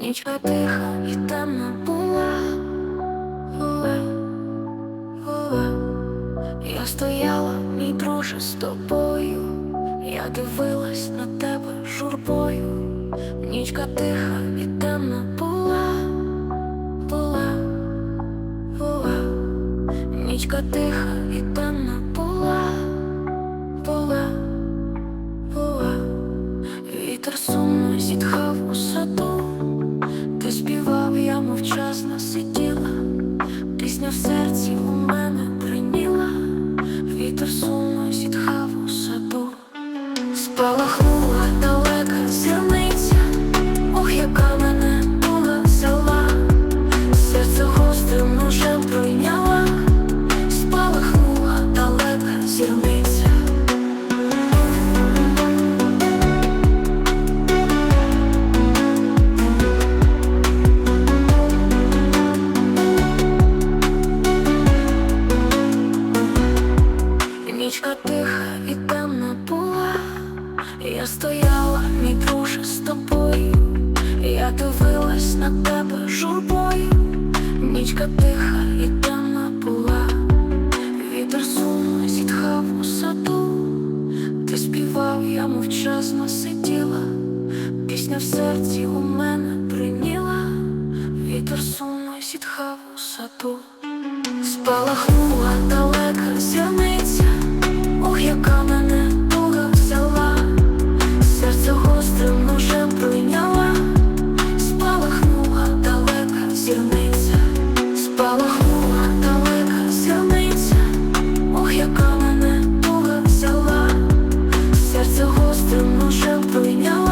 Нічка тиха і темна була, була, була. Я стояла, мій друже, з тобою. Я дивилась на тебе журбою. Нічка тиха і темна була, була, була. Нічка тиха і темна була, була, була. Вітер сумно зітхав у саду, співав, я мовчазно сиділа, пісня в серці у мене приніла, вітер сумно зітхав у саду, спалахнула Нічка тиха і темна була, я стояла, мій друже, з тобою, я дивилась на тебе журбою, нічка тиха і темна була, вітер сумно зітхав у саду, ти співав, я мовчазно сиділа, пісня в серці у мене приніла, вітер сумно зітхав у саду. Спалахнула далека зірниця, we know